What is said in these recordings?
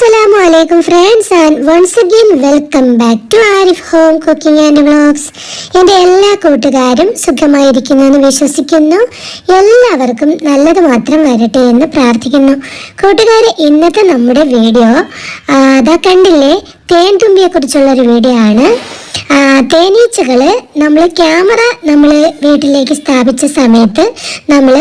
അസ്സലാമു അലൈക്കും friends and once again welcome back to Arif home cooking and vlogs എന്റെ എല്ലാ കൂട്ടുകാരും സുഖമായിരിക്കുന്നു എന്ന് വിശ്വസിക്കുന്നു. എല്ലാവർക്കും നല്ലത് മാത്രം വരട്ടെ എന്ന് പ്രാർത്ഥിക്കുന്നു. കൂട്ടുകാരെ ഇന്നത്തെ നമ്മുടെ വീഡിയോ അതാ കണ്ടില്ലേ തേൻ തുമ്പിയെക്കുറിച്ചുള്ള ഒരു വീഡിയോ ആണ്. തേനീച്ചകൾ നമ്മൾ ക്യാമറ നമ്മൾ വീട്ടിലേക്ക് സ്ഥാപിച്ച സമയത്ത് നമ്മൾ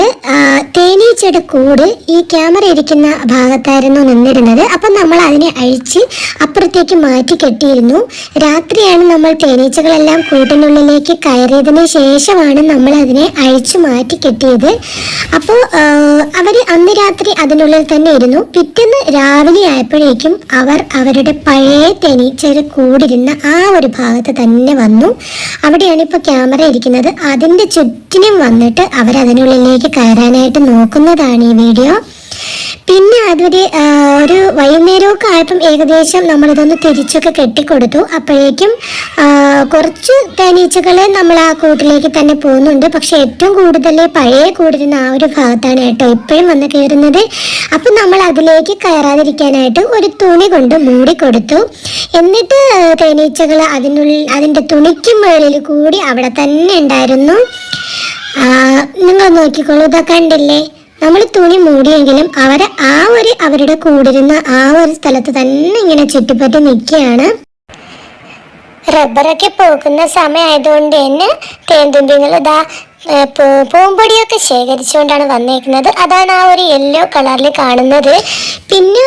തേനീച്ചയുടെ കൂട് ഈ ക്യാമറ ഇരിക്കുന്ന ഭാഗത്തായിരുന്നു നിന്നിരുന്നത്. അപ്പം നമ്മൾ അതിനെ അഴിച്ച് അപ്പുറത്തേക്ക് മാറ്റി കെട്ടിയിരുന്നു. രാത്രിയാണ് നമ്മൾ തേനീച്ചകളെല്ലാം കൂട്ടിനുള്ളിലേക്ക് കയറിയതിന് ശേഷമാണ് നമ്മൾ അതിനെ അഴിച്ചു മാറ്റി കെട്ടിയത്. അപ്പോൾ അവർ അന്ന് രാത്രി അതിനുള്ളിൽ തന്നെ ഇരുന്നു. പിറ്റേന്ന് രാവിലെ ആയപ്പോഴേക്കും അവർ അവരുടെ പഴയ തേനീച്ചയുടെ കൂടിരുന്ന ആ ഒരു ഭാഗത്ത് തന്നെ വന്നു. അവിടെയാണ് ഇപ്പോൾ ക്യാമറ ഇരിക്കുന്നത്. അതിന്റെ ചുറ്റിനും വന്നിട്ട് അവർ അതിനുള്ളിലേക്ക് കയറാനായിട്ട് നോക്കുന്നതാണ് ഈ വീഡിയോ. പിന്നെ അതൊരു ഒരു വൈകുന്നേരമൊക്കെ ആയപ്പം ഏകദേശം നമ്മളിതൊന്ന് തിരിച്ചൊക്കെ കെട്ടിക്കൊടുത്തു. അപ്പോഴേക്കും കുറച്ച് തേനീച്ചകൾ നമ്മൾ ആ കൂട്ടിലേക്ക് തന്നെ പോകുന്നുണ്ട്. പക്ഷെ ഏറ്റവും കൂടുതൽ പഴയ കൂടിരുന്ന ആ ഒരു ഭാഗത്താണ് കേട്ടോ ഇപ്പോഴും വന്ന് കയറുന്നത്. അപ്പം നമ്മൾ അതിലേക്ക് കയറാതിരിക്കാനായിട്ട് ഒരു തുണി കൊണ്ട് മൂടിക്കൊടുത്തു എന്നിട്ട് തേനീച്ചകൾ അതിനുള്ളിൽ അതിന്റെ തുണിക്ക് മുകളിൽ കൂടി അവിടെ തന്നെ ഉണ്ടായിരുന്നു. നിങ്ങൾ നോക്കിക്കോളൂ ഇതാ കണ്ടില്ലേ? നമ്മൾ തുണി മൂടിയെങ്കിലും അവർ ആ ഒരു അവരുടെ കൂടിരുന്ന ആ ഒരു സ്ഥലത്ത് തന്നെ ഇങ്ങനെ ചുറ്റിപ്പറ്റി നിൽക്കുകയാണ്. റബ്ബറൊക്കെ പോകുന്ന സമയമായതുകൊണ്ട് തന്നെ തേന്തുമ്പികൾ ഇതാ പൂമ്പൊടിയൊക്കെ ശേഖരിച്ചുകൊണ്ടാണ് വന്നേക്കുന്നത്. അതാണ് ആ ഒരു യെല്ലോ കളറിൽ കാണുന്നത്. പിന്നെ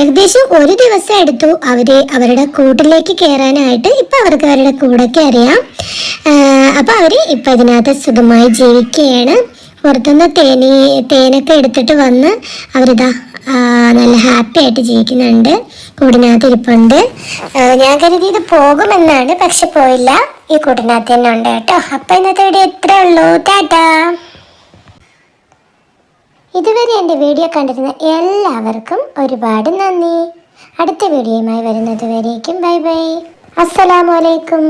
ഏകദേശം ഒരു ദിവസം എടുത്തു അവർ അവരുടെ കൂട്ടിലേക്ക് കയറാനായിട്ട്. ഇപ്പം അവർക്ക് അവരുടെ കൂടൊക്കെ അറിയാം. അപ്പോൾ അവർ ഇപ്പൊ ഇതിനകത്ത് സുഖമായി ജീവിക്കുകയാണ്. പുറത്തുനിന്ന് തേനി തേനൊക്കെ എടുത്തിട്ട് വന്ന് അവരിതാ നല്ല ഹാപ്പി ആയിട്ട് ജീവിക്കുന്നുണ്ട്. കൂടിനകത്ത് ഞാൻ കരുതി ഇത് പോകുമെന്നാണ് പക്ഷെ പോയില്ല. ഈ കൂട്ടിനകത്ത് തന്നെ ഉണ്ട് കേട്ടോ. അപ്പൊ ഇന്നത്തെ വീഡിയോ ഇത്രേ ഉള്ളൂ. ടാറ്റാ. ഇതുവരെ എന്റെ വീഡിയോ കണ്ടിരുന്ന എല്ലാവർക്കും ഒരുപാട് നന്ദി. അടുത്ത വീഡിയോയുമായി വരുന്നത് വരേക്കും. Bye bye. അസ്സലാമലൈക്കും